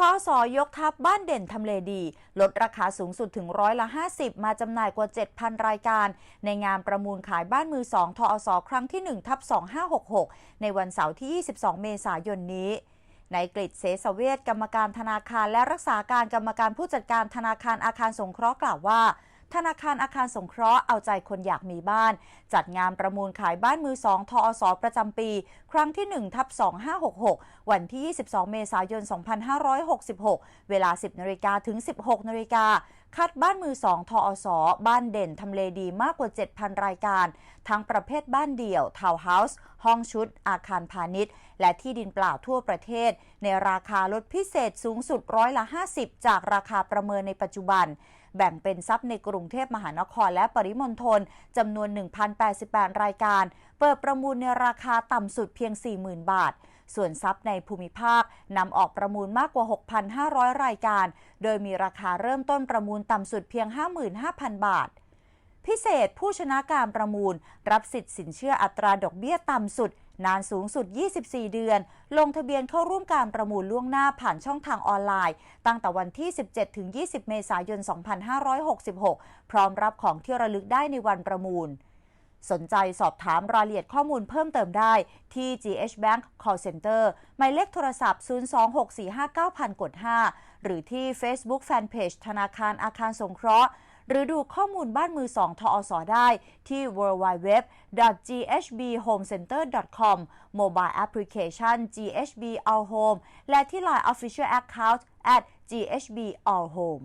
ทอสอยกทัพบ้านเด่นทำเลดี ลดราคาสูงสุดถึงร้อยละ 50 มาจำหน่ายกว่า 7,000 รายการ ในงานประมูลขายบ้านมือ2ทอสอครั้งที่ 1 ทับ 2566 ในวันเสาร์ที่ 22 เมษายนนี้ในกฤษเสสเวทกรรมการธนาคารและรักษาการกรรมการผู้จัดการธนาคารอาคารสงเคราะห์กล่าวว่า ธนาคารอาคารสงเคราะห์เอาใจคนอยากมีบ้าน จัดงานประมูลขายบ้านมือสองทอสประจำปี ครั้งที่1ทับ2566 วันที่ 22 เมษายน 2566 เวลา 10นาฬิกาถึง 16นาฬิกา คัดบ้านมือ2ทอสบ้านเด่นทำเลดีมากกว่า 7,000 รายการ ทั้งประเภทบ้านเดี่ยวทาวน์เฮาส์ห้องชุด อาคารพาณิชย์ และที่ดินเปล่าทั่วประเทศ ในราคาลดพิเศษสูงสุดร้อยละ 50 จากราคาประเมินในปัจจุบัน แบ่งเป็นทรัพย์ในกรุงเทพมหานครและปริมณฑลจำนวน 1,088 รายการ เปิดประมูลในราคาต่ำสุดเพียง 40,000 บาท ส่วนทรัพย์ในภูมิภาคนำออกประมูลมากกว่า 6,500 รายการ โดยมีราคาเริ่มต้นประมูลต่ำสุดเพียง 55,000 บาทพิเศษผู้ชนะการประมูล รับสิทธิ์สินเชื่ออัตราดอกเบี้ยต่ำสุด นานสูงสุด 24 เดือน ลงทะเบียนเข้าร่วมการประมูลล่วงหน้าผ่านช่องทางออนไลน์ ตั้งแต่วันที่ 17ถึง20 เมษายน 2566 พร้อมรับของที่ระลึกได้ในวันประมูล สนใจสอบถามรายละเอียดข้อมูลเพิ่มเติมได้ที่ GH Bank Call Center หมายเลขโทรศัพท์ 026459000 กด 5 หรือที่ Facebook Fanpage ธนาคารอาคารสงเคราะห์ หรือดูข้อมูลบ้านมือ2ทอสอได้ที่ www.ghbhomecenter.com Mobile Application GHB All Home และที่ Line Official Account at GHB All Home